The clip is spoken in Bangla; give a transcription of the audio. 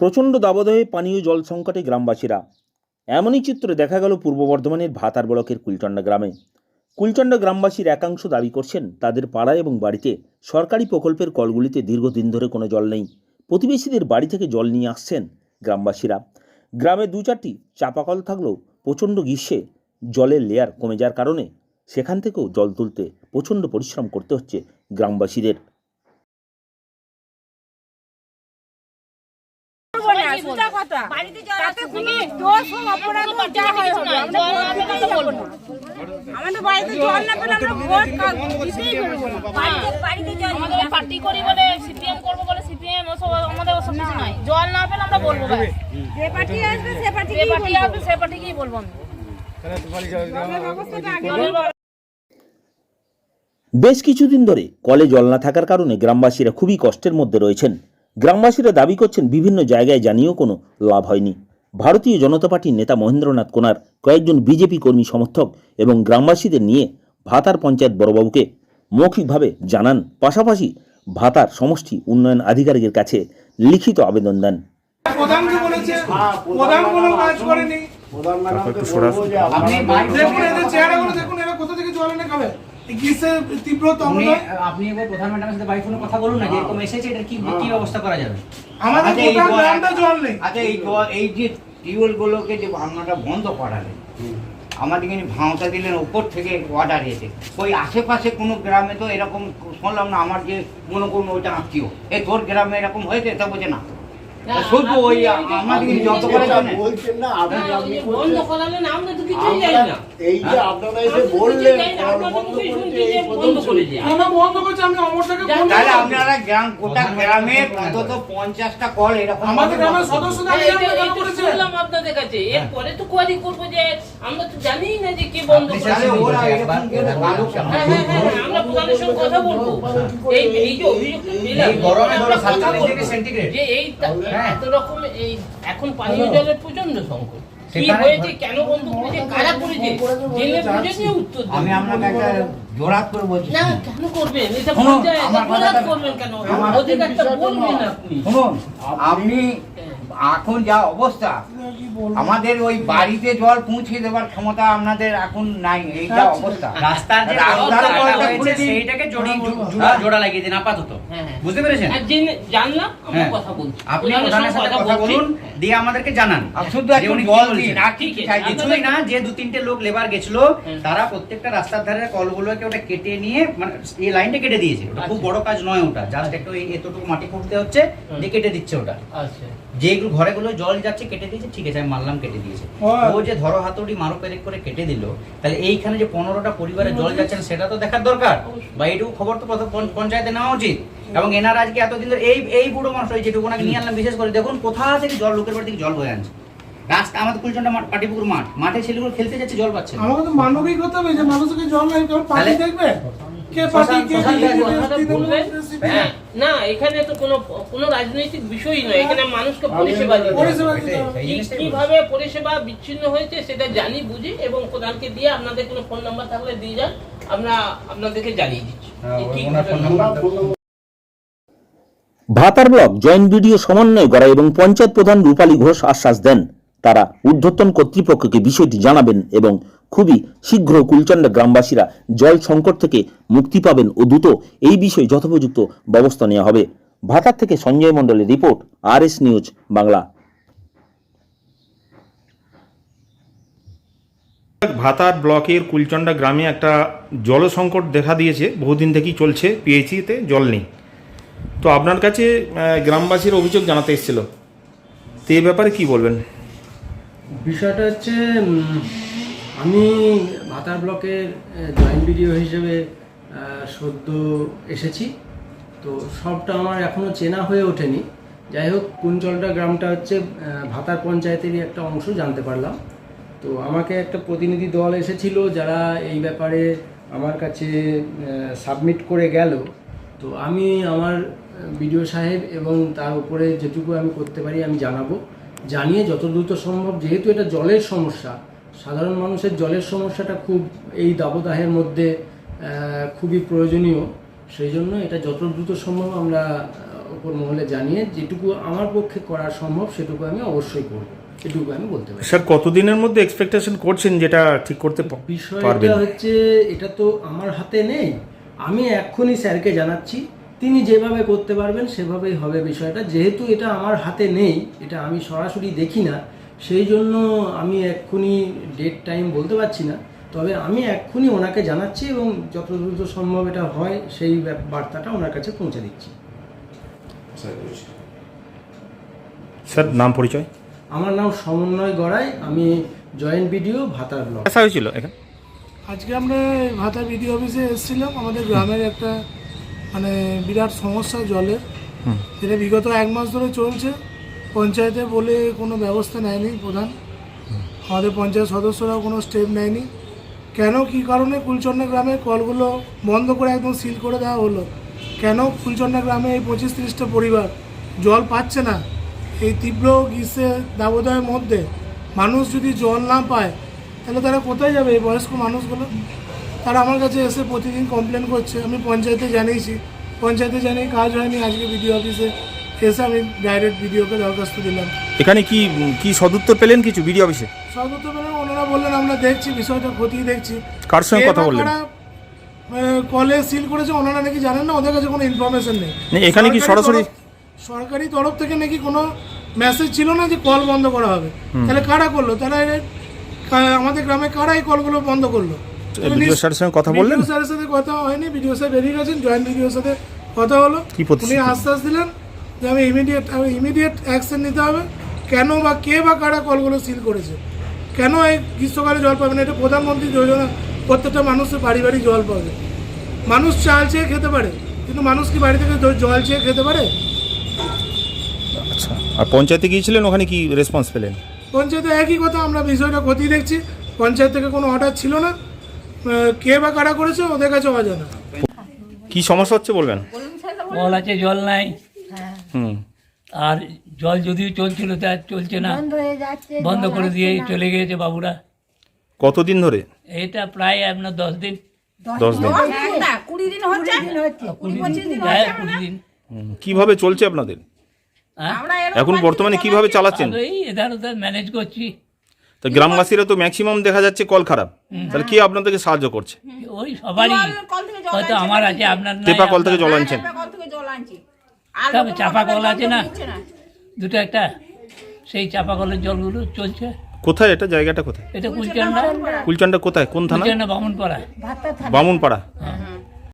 প্রচণ্ড দাবদাহে পানীয় জল সংকটে গ্রামবাসীরা। এমনই চিত্র দেখা গেল পূর্ব বর্ধমানের ভাতার ব্লকের কুলচন্ডা গ্রামে। কুলচন্ডা গ্রামবাসীর একাংশ দাবি করছেন, তাদের পাড়া এবং বাড়িতে সরকারি প্রকল্পের কলগুলিতে দীর্ঘদিন ধরে কোনো জল নেই। প্রতিবেশীদের বাড়ি থেকে জল নিয়ে আসছেন গ্রামবাসীরা। গ্রামে দু চারটি চাপাকল থাকলেও প্রচণ্ড গ্রীষ্মে জলের লেয়ার কমে যাওয়ার কারণে সেখান থেকেও জল তুলতে প্রচণ্ড পরিশ্রম করতে হচ্ছে গ্রামবাসীদের। সোজা কথা। বাড়িতে জল তাতে কোনো দোষ হোক, অপরাধ হোক, যা হয় হবে, আমরা ভোট না পেলে দিতেই তো যাব না। আমাদের বাড়িতে জল না পেলে আমরা ভোট দিতেই পারব বাড়িতে বাড়িতে জল আমাদের পার্টি করি বলে সিপিএম করব বলে সিপিএম ওসব আমাদের ওসব কিছু নাই। জল না পেলে আমরা বলব ব্যাস। যে পার্টি আসবে সে পার্টি যে পার্টি আসবে সে পার্টিকেই বলব আমি। বেশ কিছুদিন ধরে কলে জল না থাকার কারণে গ্রামবাসীরা খুবই কষ্টের মধ্যে রয়েছেন। গ্রামবাসীরা দাবি করছেন বিভিন্ন জায়গায় জানিয়েও কোনো লাভ হয়নি। ভারতীয় জনতা পার্টির নেতা মহেন্দ্রনাথ কোনার কয়েকজন বিজেপি কর্মী সমর্থক এবং গ্রামবাসীদের নিয়ে ভাতার পঞ্চায়েত বড়বাবুকে মৌখিকভাবে জানান। পাশাপাশি ভাতার সমষ্টি উন্নয়ন আধিকারিকের কাছে লিখিত আবেদন দেন। প্রধান করেনি আপনি একবার প্রধান ম্যাডামের সাথে বাড়ি ফোনে কথা বলুন না যে এরকম এসেছে এটা কি কি ব্যবস্থা করা যাবে? আমাদের আচ্ছা, গোটা জল- গ্রামটা জল নেই। আচ্ছা এই এই যে টিউবওয়েল গুলোকে যে ভাঙাটা বন্ধ করালেন আমাদেরকে ভাঙটা দিলেন উপর থেকে অর্ডার এসে। ওই আশেপাশে কোনো গ্রামে তো এরকম শুনলাম না আমার যে মনে করুন ওইটা আত্মীয়। এই তোর গ্রামে এরকম হয়েছে? তা বোঝে না। শুধু ওই আমাদেরকে যত করে বলছেন না আপনি আপনি বন্ধ করালেন আমরা তো কিছুই জানি না। এই যে আপনারা এসে বললেন বন্ধ করতে এই বন্ধ করে পর্যন্ত দিয়ে বন্ধ করছে? আমি অমরটাকে ফোন তাহলে আপনারা গ্রাম গোটা গ্রামের অন্তত পঞ্চাশটা কল এরকম আমাদের গ্রামের সদস্যরা হ্যাঁ, আমরা কেন করেছে শুনলাম আপনাদের কাছে এরপরে তো কোয়ারি করব যে আমরা তো জানিই না যে কি বন্ধ করে তাহলে ওরা এরকম করে ভালো হ্যাঁ হ্যাঁ হ্যাঁ হ্যাঁ, আমরা প্রধানের সঙ্গে কথা বলব। এই এই যে অভিযোগটা এই গরমে ধরো 47 ডিগ্রি সেন্টিগ্রেড। যে এই তা- হ্যাঁ। এত রকম এই এখন পানীয় জলের প্রচণ্ড সংকট। কেন। আমি আপনাকে একটা করে বলছি। না করবেন? এটা করবেন কেন? আপনি এখন যা অবস্থা আমাদের ওই বাড়িতে জল পৌঁছে দেওয়ার ক্ষমতা আপনাদের এখন নাই এই যা অবস্থা। রাস্তার যে রাস্তার কলটা কলটা হয়েছে খুলে দিন। সেইটাকে জড়ি জু- জু-। জোড়া লাগিয়ে দিন আপাতত। বুঝতে পেরেছেন? জানলাম। কথা বলছি। আপনি প্রধানের প্রধানের সাথে কথা বলুন দিয়ে আমাদেরকে জানান শুধু যে একটু উনি কি জল দিন আর কি ঠিক আছে, চাই কিছুই না যে দু তিনটে লোক লেবার গেছিল তারা প্রত্যেকটা রাস্তার ধারে কলগুলোকে ওটা কেটে নিয়ে মানে এই লাইনটা কেটে দিয়েছে। ওটা খুব আচ্ছা। বড় কাজ নয় ওটা জাস্ট একটু এতটুকু মাটি খুঁড়তে হচ্ছে দিয়ে কেটে দিচ্ছে ওটা। আচ্ছা। যেগুলো ঘরেগুলো জল যাচ্ছে কেটে দিয়েছে ঠিক আছে আমি মানলাম কেটে দিয়েছে। ও যে ধরো হাতুড়ি মারো পেরেক করে কেটে দিল তাহলে এইখানে যে পনেরোটা পরিবারে জল যাচ্ছে না সেটা তো দেখার দরকার। বা এইটুকু খবর তো পঞ্চায়েতে নেওয়া উচিত। এবং এনারা আজকে এতদিন ধরে এই এই বুড়ো মানুষ যেটুকু নাকি নিয়ে আনলাম বিশেষ করে দেখুন কোথা থেকে জল লোকের বাড়ি থেকে জল বয়ে আনছে। রাস্তা আমাদের কুলচন্ডা মাঠ পাটিপুকুর মাঠ মাঠে ছেলেগুলো খেলতে যাচ্ছে জল পাচ্ছে তো মানবিক হতে হবে যে মানুষকে জল নেই পার্টি তাহলে- দেখবে। কে পার্টি কে। হ্যাঁ, না এখানে তো কোনো কোনো রাজনৈতিক বিষয়ই নয়। এখানে মানুষকে পরিষেবা দিতে। কীভাবে পরিষেবা বিচ্ছিন্ন হয়েছে সেটা জানি বুঝি এবং প্রধানকে দিয়ে আপনাদের কোনো ফোন নাম্বার থাকলে দিয়ে যান। আমরা আপনাদেরকে জানিয়ে দিচ্ছি। হ্যাঁ, ভাতার ব্লক জয়েন্ট ভিডিও সমন্বয় করা এবং পঞ্চায়েত প্রধান রূপালী ঘোষ আশ্বাস দেন। তারা ঊর্ধ্বতন কর্তৃপক্ষকে বিষয়টি জানাবেন এবং খুবই শীঘ্র কুলচন্ডা গ্রামবাসীরা জল সংকট থেকে মুক্তি পাবেন ও দ্রুত এই বিষয়ে যথোপযুক্ত ব্যবস্থা নেওয়া হবে। ভাতার থেকে সঞ্জয় মণ্ডলের report R S news Bangla. Bhatar ব্লকের কুলচন্ডা গ্রামে একটা জল সংকট দেখা দিয়েছে। বহুদিন থেকেই চলছে পিএইচিতে জল নেই। তো আপনার কাছে গ্রামবাসীর অভিযোগ জানাতে এসেছিল। তো এই ব্যাপারে কি বলবেন? বিষয়টা হচ্ছে আমি ভাতার ব্লকের জয়েন্ট ভিডিও হিসেবে সদ্য এসেছি। তো সবটা আমার এখনও চেনা হয়ে ওঠেনি। যাই হোক কুঞ্চলটা গ্রামটা হচ্ছে ভাতার পঞ্চায়েতেরই একটা অংশ জানতে পারলাম। তো আমাকে একটা প্রতিনিধি দল এসেছিল যারা এই ব্যাপারে আমার কাছে সাবমিট করে গেল। তো আমি আমার বিডিও সাহেব এবং তার উপরে যেটুকু আমি করতে পারি আমি জানাব। জানিয়ে যত দ্রুত সম্ভব, যেহেতু এটা জলের সমস্যা সাধারণ মানুষের জলের সমস্যাটা খুব এই দাবদাহের মধ্যে খুবই প্রয়োজনীয়। সেই জন্য এটা যত দ্রুত সম্ভব আমরা উপর মহলে জানিয়ে যেটুকু আমার পক্ষে করা সম্ভব সেটুকু আমি অবশ্যই করব। এটুকু আমি বলতে পারি। স্যার কতদিনের মধ্যে এক্সপেকটেশন করছেন যেটা ঠিক করতে বিষয়টা হচ্ছে এটা তো আমার হাতে নেই। আমি এক্ষুনি স্যারকে জানাচ্ছি তিনি যেভাবে করতে পারবেন সেভাবেই হবে বিষয়টা। যেহেতু এটা আমার হাতে নেই এটা আমি সরাসরি দেখি না সেই জন্য আমি এক্ষুনি ডেট টাইম বলতে পারছি না। তবে আমি এক্ষুনি ওনাকে জানাচ্ছি এবং যত দ্রুত সম্ভব এটা হয় সেই বার্তাটা ওনার কাছে পৌঁছে দিচ্ছি। স্যার নাম পরিচয়? আমার নাম সমন্বয় গড়াই আমি জয়েন্ট ভিডিও ভাতার ব্লক। আসা হয়েছিল এখানে? আজকে আমরা ভাতা বিডিও অফিসে এসেছিলাম। আমাদের গ্রামের একটা মানে বিরাট সমস্যা জলের। যেটা বিগত এক মাস ধরে চলছে। পঞ্চায়েতে বলে কোনো ব্যবস্থা নেয়নি প্রধান। আমাদের পঞ্চায়েত সদস্যরাও কোনো স্টেপ নেয়নি। কেন, কি কারণে? কুলচন্ডা গ্রামে কলগুলো বন্ধ করে একদম সিল করে দেওয়া হলো। কেন কুলচন্ডা গ্রামে এই পঁচিশ তিরিশটা পরিবার জল পাচ্ছে না? এই তীব্র গ্রীষ্মের দাবদাহের মধ্যে মানুষ যদি জল না পায়, তাহলে তারা কোথায় যাবে এই বয়স্ক মানুষগুলো? তারা আমার কাছে এসে প্রতিদিন কমপ্লেন করছে। আমি পঞ্চায়েতে জানিয়েছি। পঞ্চায়েতে জানিয়ে কাজ হয়নি আজকে বিডিও অফিসে এসে আমি ডাইরেক্ট বিডিওকে দরখাস্ত দিলাম। এখানে কি কি সদুত্তর পেলেন কিছু বিডি অফিসে? সর্বত পেলাম ওনারা বললেন আমরা দেখছি বিষয়টা খতিয়ে দেখছি। কার সঙ্গে কথা বললেন? কলে সিল করেছে ওনারা নাকি জানেন না ওদের কাছে কোনো ইনফরমেশন নেই। এখানে কি সরাসরি- সরকারি তরফ থেকে নাকি কোনো মেসেজ ছিল না যে কল বন্ধ করা হবে। তাহলে কারা করল? তারা এর- আমাদের গ্রামে কারা এই কলগুলো বন্ধ করল? বিডিও স্যারের সঙ্গে কথা বললেন? বিডিও স্যারের সাথে কথা হয়নি বিডিও স্যার বেরিয়ে গেছেন জয়েন্ট বিডিওর সাথে কথা হলো। কি? উনি আশ্বাস দিলেন যে আমি ইমিডিয়েট আমি ইমিডিয়েট অ্যাকশন নিতে হবে। কেন বা কে বা কারা কলগুলো সিল করেছে? কেন এই গ্রীষ্মকালে জল পাবে না? এটা প্রধানমন্ত্রী যোজনা প্রত্যেকটা মানুষের বাড়ি বাড়ি জল পাবে। মানুষ চাল চেয়ে খেতে পারে কিন্তু মানুষ কি বাড়ি থেকে জল চেয়ে খেতে পারে? আচ্ছা আর পঞ্চায়েতে গিয়েছিলেন? ওখানে কি রেসপন্স পেলেন? পঞ্চায়েতে একই কথা আমরা বিষয়টা খতিয়ে দেখছি। পঞ্চায়েত থেকে কোনো অর্ডার ছিল না। কে বা কারা করেছে ওদের কাছে অজানা। কি সমস্যা হচ্ছে বলবেন? কল আছে জল নাই। আর জল যদিও চলছিল তা আর চলছে না। বন্ধ করে দিয়ে চলে গিয়েছে বাবুরা। কতদিন ধরে? এটা প্রায় আপনার দশ দিন। দশ দিন। না কুড়ি দিন হচ্ছে। কুড়ি পঁচিশ দিন। দিন হ্যাঁ, কুড়ি দিন। হুম, কীভাবে চলছে আপনাদের? হ্যাঁ? আমরা এরকম এখন বর্তমানে কীভাবে চালাচ্ছেন? এই এধার ওধার ম্যানেজ করছি। তো গ্রামবাসীরা তো ম্যাক্সিমাম দেখা যাচ্ছে কল খারাপ। তাহলে কে আপনাদেরকে সাহায্য করছে? ওই সবারই। কল থেকে জল হয়তো আমার? আছে আপনার নাই টেপা কল থেকে জল আনছেন। আমরা কল থেকে জল আনছি। তবে চাপা কল আছে না? দুটো একটা সেই চাপা কলের জলগুলো চলছে। কোথায় এটা? জায়গাটা কোথায়? এটা কুলচান্ডা কুলচন্ডা কোথায়? কোন থানা কুলচন্ডা বামুনপাড়া। বামুনপাড়া হ্যাঁ।